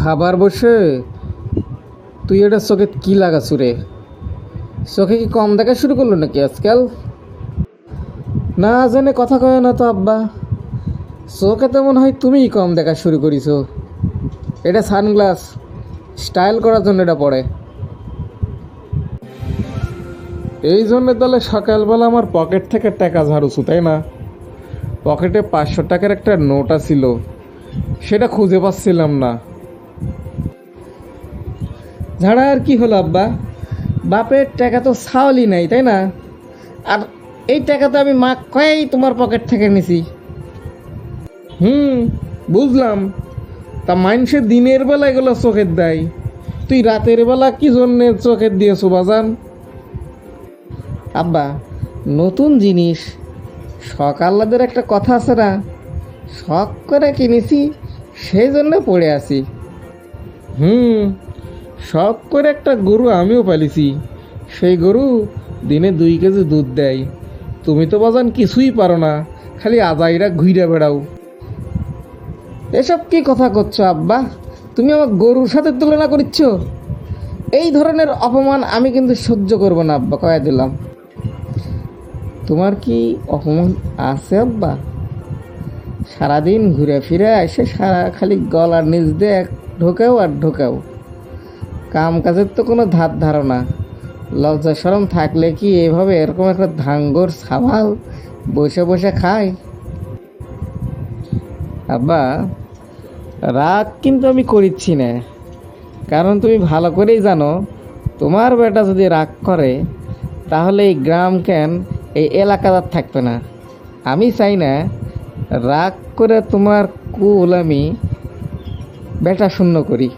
খাবার বসে? তুই এটা চোখে কি লাগাছু রে? চোখে কি কম দেখা শুরু করল নাকি আজকাল? না জানে কথা কয় না তো আব্বা। চোখে তো মনে হয় তুমিই কম দেখা শুরু করিছো। এটা সানগ্লাস। স্টাইল করার জন্য এটা পড়ে। এই জন্য তাহলে সকালবেলা আমার পকেট থেকে টাকা ঝাড়ুছু, তাই না? পকেটে পাঁচশো টাকার একটা নোট ছিল সেটা খুঁজে পাচ্ছিলাম না। ঝাড়া আর কি হলো, আব্বা? বাপের টাকা তো ছাওয়ালি নাই, তাই না? আর এই টাকা তো আমি মা কয়েই তোমার পকেট থেকে নিছি হুম, বুঝলাম। তা মানুষের দিনের বেলা এগুলো চোখের দেয়। তুই রাতের বেলা কি জন্যে চোখের দিয়েছ বাজান আব্বা, নতুন জিনিস। সকালদের একটা কথা আছে না? শখ করে কিনেছি, সেই জন্য পড়ে আছি। হুম সব করে একটা গরু আমিও পালিছি। সেই গরু দিনে দুই কেজি দুধ দেয়। তুমি তো বাজান কিছুই পারো না, খালি আজাইরা ঘুরে বেড়াও। এসব কি কথা করছ আব্বা? তুমি আমার গরুর সাথে তুলনা করছ এই ধরনের অপমান আমি কিন্তু সহ্য করব না আব্বা, কয়ে দিলাম। তোমার কি অপমান আছে আব্বা? সারাদিন ঘুরে ফিরে এসে সারা খালি গলার নিচ দিয়ে ঢোকাও আর ঢোকাও। কাম কাজের তো কোনো ধার ধারণা। লজ্জা সরম থাকলে কি এভাবে এরকম একটা ধাঙ্গর সাবাল বসে বসে খায়? আব্বা রাগ কিন্তু আমি করিচ্ছি না। কারণ তুমি ভালো করেই জানো, তোমার বেটা যদি রাগ করে, তাহলে এই গ্রাম কেন, এই এলাকাদার থাকবে না। আমি চাই না রাগ করে তোমার কুল আমি বেটা শূন্য করি।